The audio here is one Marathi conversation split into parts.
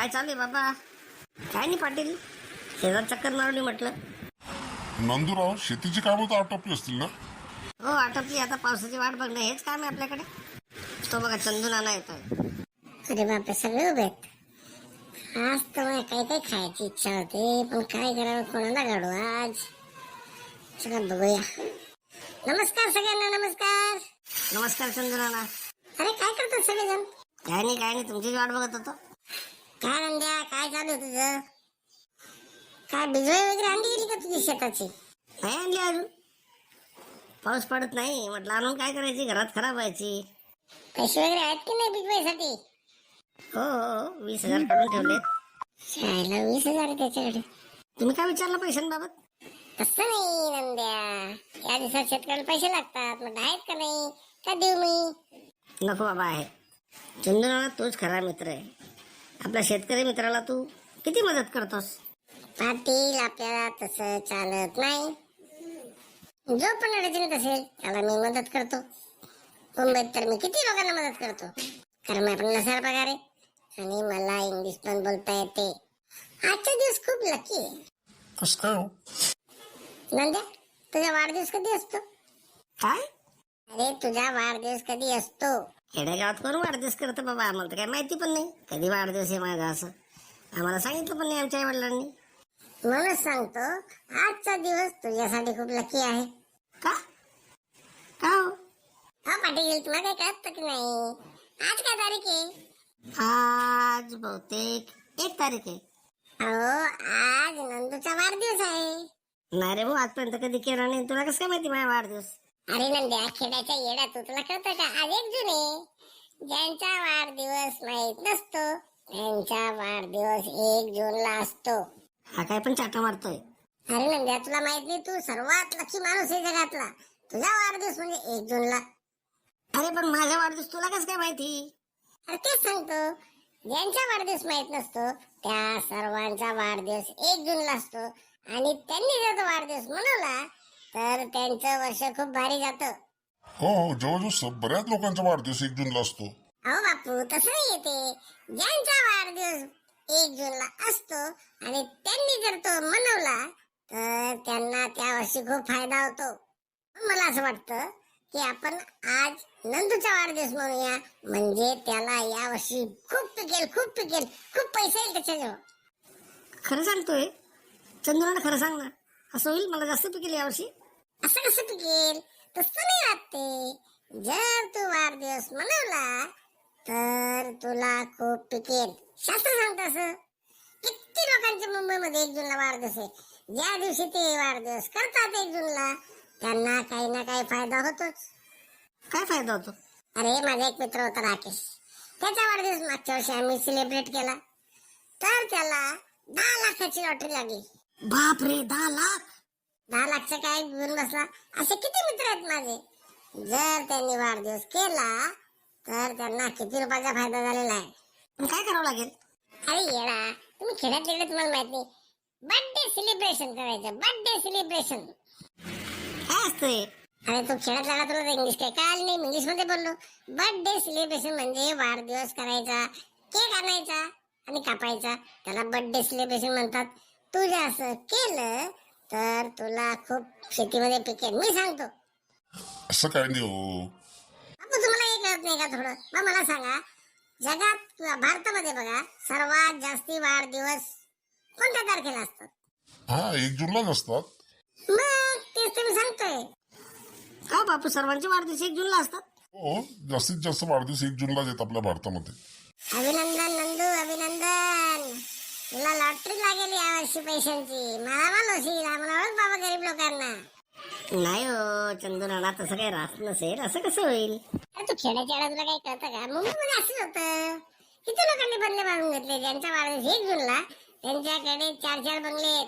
काय चालू आहे बाबा? काय नाही पाटील. शेजार चक्कर मारली म्हटलं. नंदूराव शेतीची कामं तर आटोपली असतील ना? हो आटपली. आता पावसाची वाट बघणं हेच काम आहे आपल्याकडे. तो बघा चंदू नाना येतोय. अरे बापरे सगळे उभे आहेत. आज तर मला काही काही खायची इच्छा होती पण काय करावं कोणाला घडू आज? चला बघूया. नमस्कार सगळ्यांना नमस्कार. नमस्कार चंदू नाना अरे काय करतात सगळेजण? काय नाही काय नाही. तुमचीच वाट बघत होतो. काय नंद्या काय चालू तुझं? काय बिजवाई वगैरे आणली गेली का तुझी शेताची? नाही आणली अजून. पाऊस पडत नाही. म्हटलं आणून काय करायची? घरात खराब व्हायची. पैसे वगैरे आहेत की नाही बिजवाईसाठी हो, हो हो वीस हजार काढून ठेवलेत शाळेला वीस हजार आहे त्याच्याकडे. तुम्ही काय विचारलं पैशांबाबत? तसं नाही नंद्या. या दिवसात शेतकऱ्याला पैसे लागतात. मग आहेत का नाही? का देऊ मी? नको बाबा आहे चंदू तोच खरा मित्र आहे. आपल्या शेतकरी मित्राला तू किती मदत करतोस? पाटील आपल्याला तसं चालत नाही. जो पण अडचणीत असेल त्याला मी मदत करतो. मुंबईत तर मी किती लोकांना मदत करतो? कारण मी पन्नास हजार पगार आहे. आणि मला इंग्लिश पण बोलता येते. आजचा दिवस खूप लकी आहे. हो? नंद्या तुझा वाढदिवस कधी असतो? काय? अरे तुझा वाढदिवस कधी असतो? खेडेगावात कोण वाढदिवस करतं बाबा? आम्हाला तर काही माहिती पण नाही. कधी वाढदिवस आहे माझा असं. आम्हाला सांगितलं पण नाही आमच्या आई वडिलांनी. म्हणूनच सांगतो आजचा दिवस तुझ्यासाठी खूप लकी आहे. का? का हो? हा पाटील तुला काही कळत की नाही? आज काय तारीख आहे? आज बहुतेक एक तारीख आहे. अहो आज नंदूचा वाढदिवस आहे. नाही रे भाऊ आजपर्यंत कधी केला नाही. तुला कसं काय माहिती माझा वाढदिवस? अरे नंद्या खेड्याच्या येड्या तू तुला कळतं का? एक जून ज्यांचा वाढदिवस माहीत नसतो त्यांचा वाढदिवस एक जूनला असतो. हा काय पण चाटा मारतोय. अरे नंद्या तुला माहीत नाही तू सर्वात लकी माणूस आहे जगातला. तुझा वाढदिवस म्हणजे एक जूनला. अरे पण माझा वाढदिवस तुला कसं काय माहिती? अरे तेच सांगतो. ज्यांचा वाढदिवस माहीत नसतो त्या सर्वांचा वाढदिवस एक जूनला असतो. आणि त्यांनी जर वाढदिवस मनवला तर त्यांचं वर्ष खूप भारी जातं. हो हो जवळजवळ बऱ्याच लोकांचा वाढदिवस एक जूनला असतो. अहो बापू तसं नाही येते ज्यांचा वाढदिवस एक जूनला असतो आणि त्यांनी जर तो मनवला तर त्यांना त्या वर्षी खूप फायदा होतो. मला असं वाटतं की आपण आज नंदूचा वाढदिवस म्हणूया. म्हणजे त्याला या वर्षी खूप पिकेल खूप पिकेल खूप पैसा येईल त्याच्याजवळ. खरं सांगतोय चंद्राला खरं सांग ना असं होईल मला जास्त पिकेल यावर्षी असं कसं पिकेल तसं नाही वाटते जर तू वाढदिवस मनवला तर तुला खूप पिकेल. शास्त्र सांगत असं. किती लोकांच्या मुंबईमध्ये एक जूनला वाढदिवस आहे. ज्या दिवशी ते वाढदिवस करतात एक जूनला त्यांना काही ना काही फायदा होतोच. काय फायदा होतो? अरे माझा एक मित्र होता राकेश. त्याचा वाढदिवस मागच्या वर्षी आम्ही सेलिब्रेट केला. तर त्याला दहा लाखाची लॉटरी लागली. बाप रे दहा लाख? दहा लाखचं काय घेऊन बसला? असे किती मित्र आहेत माझे? जर त्यांनी वाढदिवस केला तर त्यांना किती रुपयाचा फायदा झालेला आहे? काय करावं लागेल? अरे येडा तुम्ही खेड्यात गेले तुम्हाला माहीत नाही. बर्थडे सेलिब्रेशन करायचं बर्थडे सेलिब्रेशन काय असतंय? अरे तू खेळत लागला तुला इंग्लिश काय कळालं नाही इंग्लिशमध्ये बोललो. बर्थडे सेलिब्रेशन म्हणजे वाढदिवस करायचा केक आणायचा आणि कापायचा. त्याला बर्थडे सेलिब्रेशन म्हणतात. तू जे असं केलं तर तुला खूप शेतीमध्ये पिकेल मी सांगतो. असं काय नाही हो. बापू तुम्हाला हे कळत नाही का थोडं? मग मला सांगा. जगात किंवा भारतामध्ये बघा सर्वात जास्ती वाढदिवस कोणत्या तारखेला असतात? हा एक जूनलाच असतात. मग तेच तुम्ही सांगतोय. का हो बापू सर्वांचे वाढदिवस एक जूनला असतात. हो जास्तीत जास्त वाढदिवस एक जूनलाच येत आपल्या भारतामध्ये. अभिनंदन नंदू अभिनंदन. तुला लॉटरी लागेल यावर्षी पैशांची. मला मानवशील आम्हाला ओळख बाबा गरीब लोकांना. नाही हो चंदू नाना तसं काही राहत नसेल. असं कसं होईल? अरे तू खेड्याच्या तुला काही कळतं का? मुंबईमध्ये असंच होतं. किती लोकांनी बंगले बांधून घेतले? ज्यांचा वाढदिवस एक जूनला त्यांच्याकडे चार चार बंगले आहेत.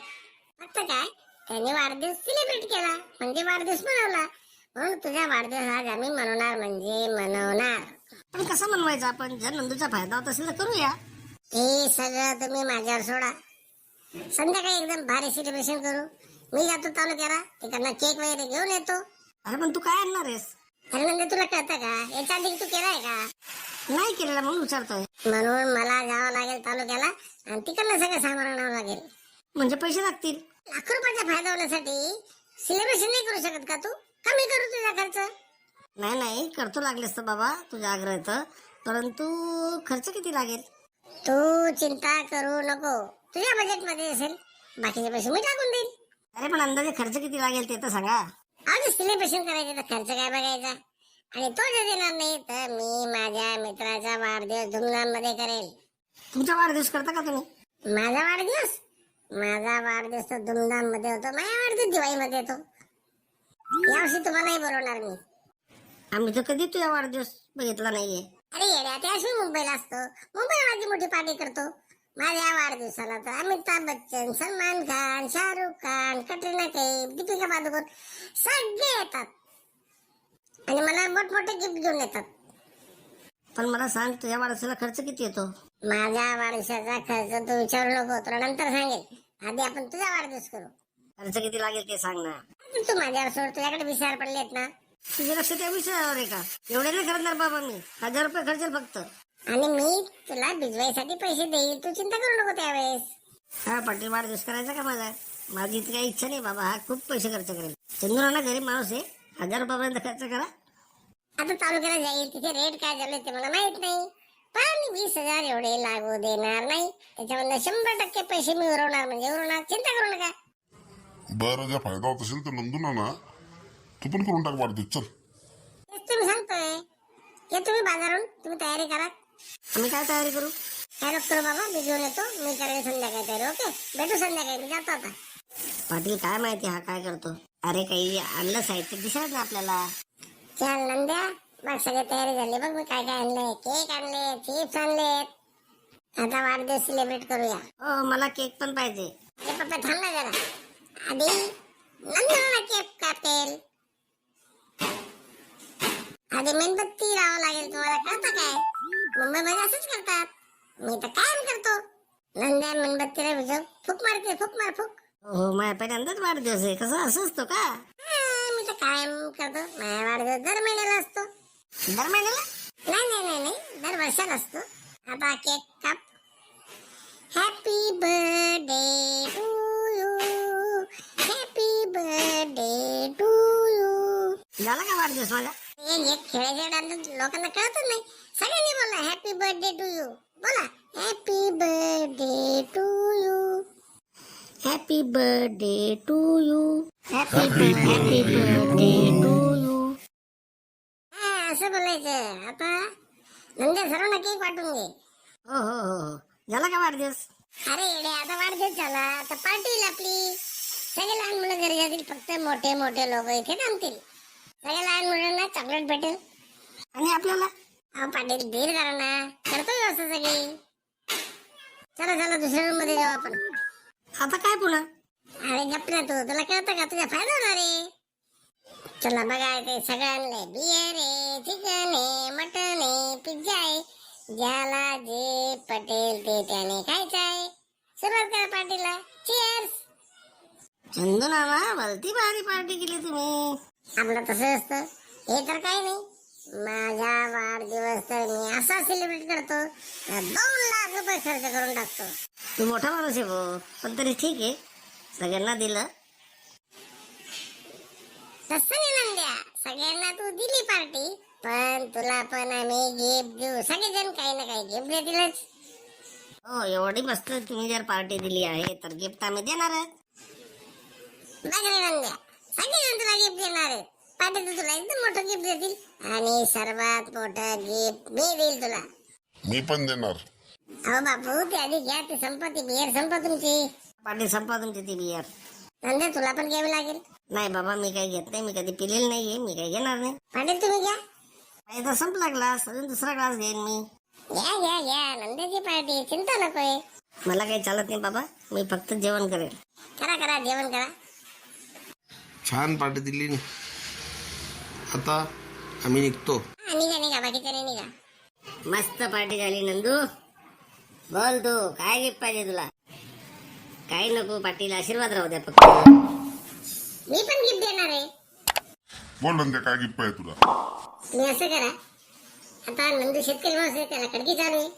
फक्त काय? त्यांनी वाढदिवस सेलिब्रेट केला. म्हणजे वाढदिवस मनवला. म्हणून तुझा वाढदिवस आज आम्ही मनवणार म्हणजे मनवणार. पण कसं म्हणवायचं आपण? जर नंदूचा फायदा होत असेल तर करूया. हे सगळं तुम्ही माझ्यावर सोडा. संध्याकाळी एकदम भारी सेलिब्रेशन करू. मी जातो तालुक्याला तिकडनं केक वगैरे घेऊन येतो. अरे पण तू काय आणणार आहेस? अरे नंदे तुला कळतं का? याच्या आधी तू केलाय का? नाही केलेला म्हणून विचारतोय. म्हणून मला जावं लागेल तालुक्याला आणि तिकडनं सगळं सामान आणावं लागेल. म्हणजे पैसे लागतील? लाख रुपयाचा फायदा होण्यासाठी सिलेब्रेशन नाही करू शकत का तू? कमी करू तुझा खर्च. नाही नाही करतो लागलेस तर बाबा तुझ्या आग्रह परंतु खर्च किती लागेल? तू चिंता करू नको. तुझ्या बजेटमध्ये असेल. बाकीचे पैसे मी टाकून देईल अरे पण अंदाजे खर्च किती लागेल ते तर सांगा. आज सिलेब्रेशन करायचे तर खर्च काय बघायचा? आणि तो जर देणार नाही तर मी माझ्या मित्राचा वाढदिवस धुमधाममध्ये करेल. तुमचा वाढदिवस करता का तुम्ही? माझा वाढदिवस? माझा वाढदिवस तर धुमधाममध्ये होतो. माझा वाढदिवस दिवाळी मध्ये येतो. यावर्षी तुम्हालाही बोलवणार मी. आम्ही तर कधी तुझा वाढदिवस बघितला नाहीये. अरे येड्या मी मुंबईला असतो. मुंबई माझी मोठी पार्टी करतो. माझ्या वाढदिवसाला तर अमिताभ बच्चन सलमान खान शाहरुख खान कटरीना कैफ दीपिका पादुकोण सगळे येतात. आणि मला मोठमोठे गिफ्ट घेऊन येतात. पण मला सांग तुझ्या वाढदिवसाला खर्च किती येतो? माझ्या वाढदिवसाचा खर्च तू विचारू नको तुला नंतर सांगेल आधी आपण तुझा वाढदिवस करू. खर्च किती लागेल ते सांग ना. तू माझ्यावर सोड तुझ्याकडे विचार पडलेत ना. तुझे लक्ष त्या विषयावर आहे का एवढे नाही करणार बाबा मी. हजार रुपये खर्चेल फक्त. आणि मी तुला भिजवायसाठी पैसे देईल. तू चिंता करू नको त्यावेळेस. हा पाटील वाढदिवस करायचा का माझा? माझी इतकी काही इच्छा नाही बाबा. हा खूप पैसे खर्च करेल. चंदुराना गरीब माणूस आहे. हजार रुपयापर्यंत खर्च करा. आता तालुक्याला जाईल. तिथे रेट काय झाले ते मला माहीत नाही. पण वीस हजार एवढे लागू देणार नाही. त्याच्यामधनं शंभर टक्के पैसे मी उरवणार. म्हणजे उरवणार. चिंता करू नका. बरं जर फायदा होत असेल तर नंदू ना तू पण करून टाक वाढदिवस चल. तेच तुम्ही सांगतोय. या तुम्ही बाजारून तुम्ही तयारी करा. आम्ही काय तयारी करू? काय करू बाबा? मी घेऊन येतो. मी करेल संध्याकाळी तयारी ओके? भेटू संध्याकाळी. मी जातो आता. पाटील काय माहिती हा काय करतो? अरे काही आणलं साहित्य दिसत ना आपल्याला. चल नंद्या. बघ सगळी तयारी झाली. बघ मी काय काय आणलंय. केक आणले चिप्स आणलेत आता वाढदिवस सेलिब्रेट करूया. हो मला केक पण पाहिजे. अरे पप्पा थांब ना जरा. आधी नंदनला केक कापेल आधी मेणबत्ती लावावं लागेल तुम्हाला कळतं काय? मुंबईमध्ये असंच करतात. मी तर कायम करतो. नंद्या मेणबत्तीला विजव फुक मारते फुक मार फुक. हो माझ्या पहिल्यांदाच वाढदिवस आहे. कसं असं असतो का? मी तर कायम करतो. माझ्या वाढदिवस दर महिन्याला असतो. दर महिन्याला? नाही नाही नाही नाही. दर वर्षाला असतो. आता केक काप happy birthday to you happy birthday to झाला का वाढदिवस माझा हे डान्स लोकांना कळतच नाही. सगळ्यांनी बोला हॅपी बर्थडे टू यू बोला happy birthday to you happy birthday to you happy happy birthday to you हा असं बोलायचं. आता नंदे सर्वांना केक वाटून घे. हो हो हो हो. झाला का वाढदिवस? अरे येडे आता वाढदिवस झाला. आता पार्टी आपली. सगळे लहान मुलं घरी जातील. फक्त मोठे मोठे लोक इथे थांबतील. सगळ्या लहान मुलांना चॉकलेट भेटेल. आणि आपल्याला अहो पाटील धीर करा ना. करतो व्यवस्था सगळी. चला चला दुसऱ्या रूममध्ये जाऊ आपण. आता काय पुन्हा? अरे गप ना तू. तुला कळतं का? तुझा फायदा होणार आहे. चला बघा ते सगळं आणलंय बियर आहे चिकन आहे मटन आहे पिझ्झा आहे. ज्याला जे पटेल ते त्याने खायचं आहे. सुरुवात करा पार्टीला चिअर्स चंदू नाना भलती भारी पार्टी केली तुम्ही. आपलं तसं असतं. हे तर काही नाही. माझा वाढदिवस तर मी असा सेलिब्रेट करतो. दोन लाख रुपये खर्च करून टाकतो. तू मोठा माणूस आहे भाऊ. पण तरी ठीक आहे. सगळ्यांना दिलं. तसं नाही नंद्या सगळ्यांना तू दिली पार्टी पण तुला पण आम्ही गिफ्ट देऊ. सगळेजण काही ना काही गिफ्ट देतीलच. हो एवढी मस्त तुम्ही जर पार्टी दिली आहे तर गिफ्ट आम्ही देणार आहे बघ रे नंद्या सगळेजण तुला गिफ्ट देणार. आहेत पार्टी तर तुला एकदम मोठं गिफ्ट देतील. आणि सर्वात मोठं गिफ्ट मी देईल तुला. मी पण देणार. अहो बापू ते आधी घ्या ते संपत्ती बियर संपा तुमची. पार्टी संपा तुमची ती बियर. नंद्या तुला पण घ्यावी लागेल. नाही बाबा मी काही घेत नाही मी कधी पिलेली नाहीये मी काही घेणार नाही. पाटील तुम्ही घ्या. माझा संपला ग्लास अजून दुसरा ग्लास घेईन मी. घ्या घ्या घ्या. नंद्याची पार्टी चिंता नकोय. मला काही चालत नाही बाबा मी फक्त जेवण करेल. करा करा जेवण करा. छान पार्टी दिली. आता आम्ही निघतो. हा, मस्त पार्टी झाली नंदू. बोल तू काय गिफ्ट पाहिजे तुला? काही नको पाटील आशीर्वाद राहू द्या फक्त. मी पण गिफ्ट देणार आहे. बोल काय गिफ्ट पाहिजे तुला? तुम्ही असं करा. आता नंदू शेतकरी माणूस आहे त्याला कडकी चालू आहे.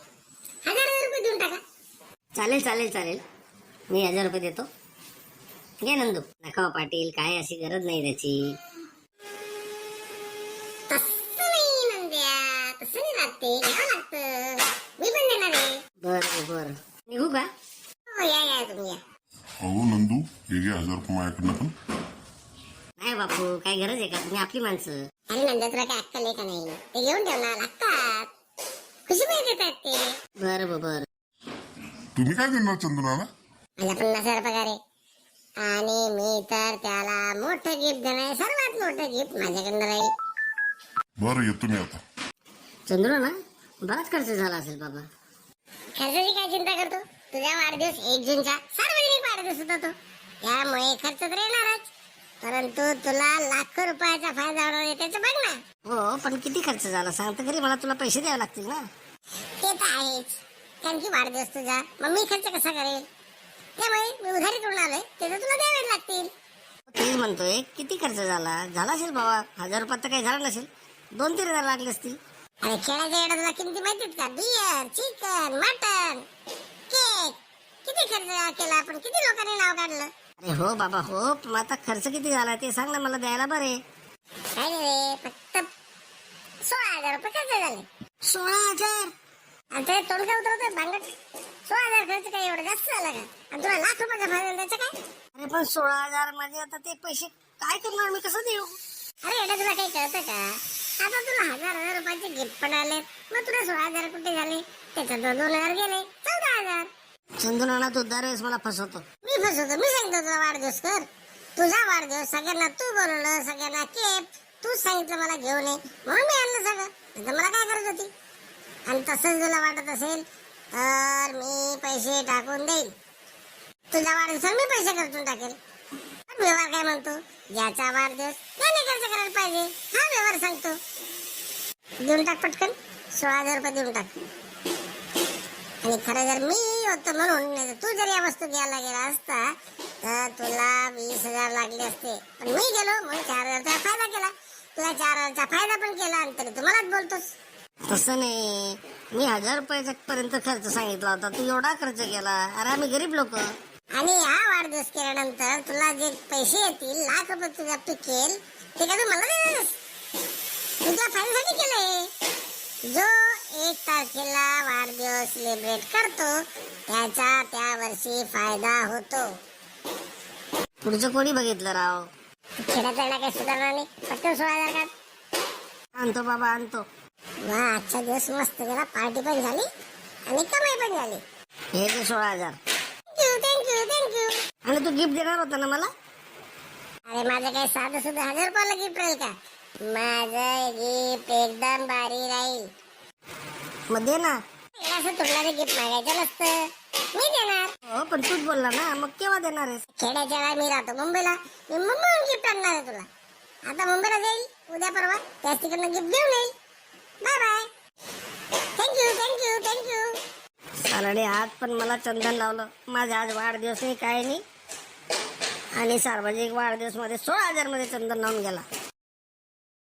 हजार हजार रुपये देऊन टाका. चालेल चालेल चालेल. मी हजार रुपये देतो. घे नंदू. नका हो पाटील काय अशी गरज नाही त्याची. बर बर. निघू का? हो या या तुम्ही या. अहो नंदू. हे घे हजार रुपये माझ्याकडनं पण. नाही बापू काय गरज आहे का? तुम्ही आपली माणसं. अरे नंद्या तुला काय अक्कल आहे का नाही? ते घेऊन ठेव ना लागतात. खुशी पण देतात ते. बर बर. तुम्ही काय देणार चंदनाला माझा पन्नास हजार पगार आहे. आणि मी तर त्याला मोठं गिफ्ट देणार सर्वात मोठं गिफ्ट माझ्याकडनं राहील बरं येतो मी आता. चंद्र ना बराच खर्च झाला असेल बाबा. खर्चाची काय चिंता करतो? तुझा वाढदिवस एक जूनचा सार्वजनिक वाढदिवस होता तो. त्यामुळे खर्च तर येणारच. परंतु तुला लाखो रुपयाचा फायदा होणार आहे त्याचं बघ ना. हो पण किती खर्च झाला? सांगता तरी मला तुला पैसे द्यावे लागतील ना. ते तर आहेच. कारण की वाढदिवस तुझा मग मी खर्च कसा करेल? त्यामुळे मी उधारी करून आलोय. त्याचं तुला द्यावे लागतील. तेच म्हणतोय किती खर्च झाला? झाला असेल बाबा. हजार रुपयात तर काही झालं नसेल. दोन तीन हजार लागले असतील. अरे खेळाच्या येडा तुला किमती माहितीत का? Beer chicken mutton cake. किती खर्च केला आपण? किती लोकांनी नाव काढलं? अरे हो बाबा हो. पण आता खर्च किती झाला ते सांग ना मला द्यायला बरे. काय नाही रे फक्त सोळा हजार रुपये खर्च झाले. सोळा हजार? आणि ते तोंड काय उतरवतोय भांगट सोळा हजार खर्च काय एवढं जास्त झाला का? आणि तुला लाख रुपयाचा फायदा त्याचं काय? अरे पण सोळा हजारमध्ये आता ते पैसे काय करणार मी कसं देऊ? अरे एवढं तुला काही कळतं का? आता तुला हजार हजार रुपयाचे गिफ्ट पण आले मग तुला सोळा हजार कुठे झाले? त्याच्यात दोन दोन हजार गेले. चौदा हजार. चंदुनाना तू दरवेळेस मला फसवतो. मी फसवतो. मी सांगतो तुला वाढदिवस कर. तुझा वाढदिवस सगळ्यांना तू बोलवलं सगळ्यांना केप तूच सांगितलं मला घेऊन ये. म्हणून मी आणलं सगळं. आता मला काय करत होती? आणि तसंच तुला वाटत असेल तर मी पैसे टाकून देईन. तुझा वाढदिवसाला मी पैसे खर्चून टाकेल पण व्यवहार काय म्हणतो? याचा वाढदिवस त्याने खर्च करायला पाहिजे. हा व्यवहार सांगतो. देऊन टाक पटकन. सोळा हजार रुपये देऊन टाक. आणि खरं जर मी होतो म्हणून नाही तू जर या वस्तू घ्यायला गेला असता तर तुला वीस हजार लागले असते. पण मी गेलो म्हणून चार हजारचा फायदा केला. तुला चार हजारचा फायदा पण केला आणि तरी तुम्हालाच बोलतोस. तसं नाही. मी हजार रुपयाचा पर्यंत खर्च सांगितला होता. तू एवढा खर्च केला. अरे आम्ही गरीब लोक. आणि हा वाढदिवस केल्यानंतर तुला जे पैसे येतील लाख रुपये तुझा पिकेल ते का तू मला मी तुला फायद्यासाठी केलंय. जो एक तारखेला वाढदिवस सेलिब्रेट करतो त्याचा त्या वर्षी फायदा होतो. पुढचं कोणी बघितलं राव? खेड्यात काही सुधारणार नाही? पटकन सोळा हजार काढ आणतो बाबा आणतो. वा आजचा दिवस मस्त गेला. पार्टी पण झाली आणि कमाई पण झाली. हे जे सोळा हजार. थँक्यू थँक्यू थँक्यू आणि तू गिफ्ट देणार होता ना मला? अरे माझं काही साधं सुद्धा हजार रुपयाला गिफ्ट राहील का? माझं गिफ्ट एकदम भारी राहील. मग दे ना. मला असं तुटणारे गिफ्ट मागायचं नसतं. मी देणार. हो पण तूच बोलला ना. मग केव्हा देणार आहेस? खेड्याच्या वेळा मी राहतो मुंबईला. मी मुंबईहून गिफ्ट आणणार आहे तुला. आता मुंबईला जाईल. उद्या परवा त्याच तिकडनं गिफ्ट घेऊन येईल. Bye bye thank you thank you thank you सालाने आज पण मला चंदन लावलं. माझा आज वाढदिवस नाही काय नाही. आणि सार्वजनिक वाढदिवसमध्ये सोळा हजारमध्ये चंदन लावून गेला.